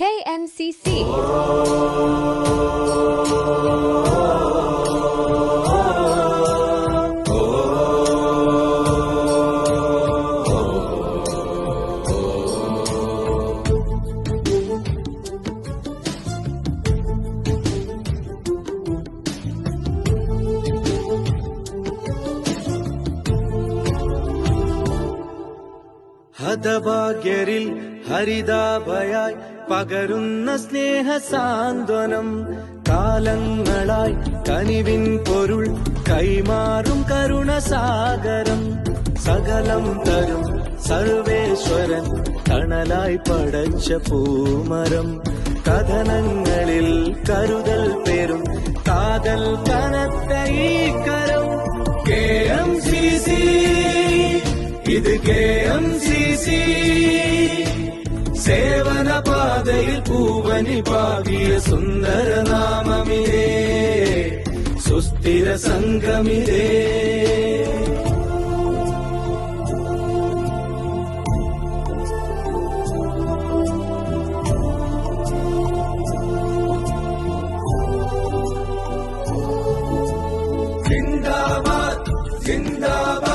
KMCC. ഹതഭാഗ്യരിൽ ഹരിതാഭയായി പകരുന്ന സ്നേഹ സാന്ത്വനം കാലങ്ങളായി കനിവിൻ പൊരുൾ കൈമാറും കരുണസാഗരം. സകലം തരും സർവേശ്വരൻ തണലായി പടച്ച പൂമരം. കഥനങ്ങളിൽ കരുതൽ പേരും കാതൽ കനത്ത ഈ കരം. K M C C. ഇത് കെ എം സി സി. സേവന പാതയിൽ പൂവനി പാകിയ സുന്ദര നാമമിതേ സുസ്ഥിര സംഗമിതേ. ജിന്ദാബാദ് ജിന്ദാബാദ്.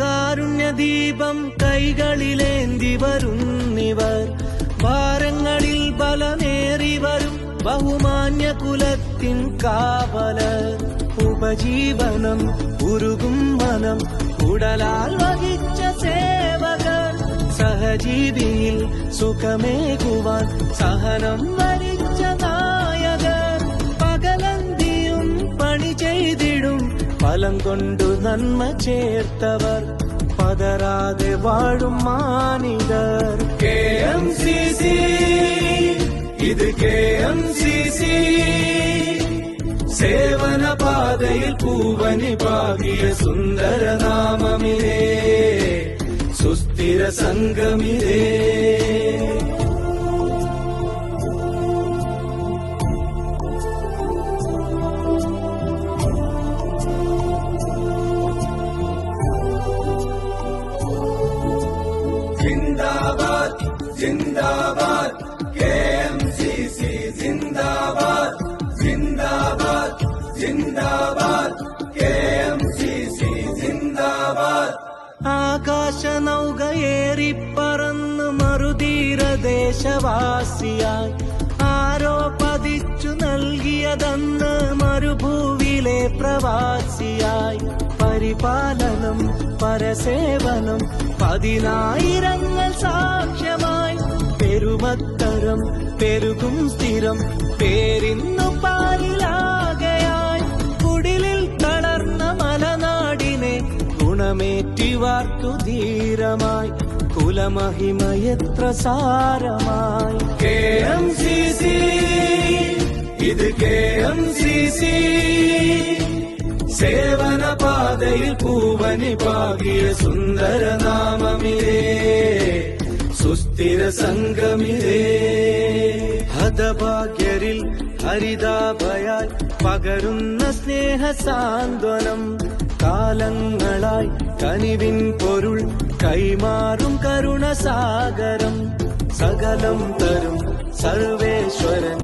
കാരുണ്യദീപം കൈകളിലേന്തി വരുന്നിവർ ഭാരങ്ങളിൽ ബലമേറി വരും ബഹുമാന്യ കുലത്തിൻ കാവലർ. ഉപജീവനം ഉരുകും മനം ഉടലാൽ വഹിച്ച സേവകർ. സഹജീവിയിൽ സുഖമേകുവാൻ സഹനം വരിച്ച ഫലം കൊണ്ടു നന്മ ചേർത്തവർ പതരാതെ വാഴും മാനിതർ കെ എം സി സി ഇത് കെ എം സി സി സേവന പാതയിൽ പൂവനി പാകിയ സുന്ദര ജിന്ദാബാദ് ജിന്ദാബാദ് കെ എം സി സി ജിന്ദാബാദ് ജിന്ദാബാദ് ജിന്ദാബാദ് കെ എം സി സി ജിന്ദാബാദ്. ആകാശ നൗകയേറി പറന്ന് മറുതീര ദേശവാസിയായി ആരോ പതിച്ചു നൽകിയതെന്ന് മരുഭൂവിലെ പ്രവാസിയായി. പരിപാലനം പരസേവനം പതിനായിരങ്ങൾ സാക്ഷ്യമായി പെരുമത്തരം പെരുകും സ്ഥിരം പേരിന്നു പാലിലാകയായി. കുടിലിൽ തളർന്ന മലനാടിനെ ഗുണമേറ്റി വാർത്തു ധീരമായി. കുലമഹിമയത്ര സാരമായി. കെ എം സി സി ഇത് കെ എം സി സി. സേവന പാതയിൽ പൂവനി പാകിയ സുന്ദര നാമമിതേ സുസ്ഥിര സംഗമിതേ ഹതഭാഗ്യരിൽ ഹരിതാഭയാൽ പകരുന്ന സ്നേഹ സാന്ത്വനം കാലങ്ങളായി കനിവിൻ പൊരുൾ കൈമാറും കരുണസാഗരം. സകലം തരും സർവേശ്വരൻ.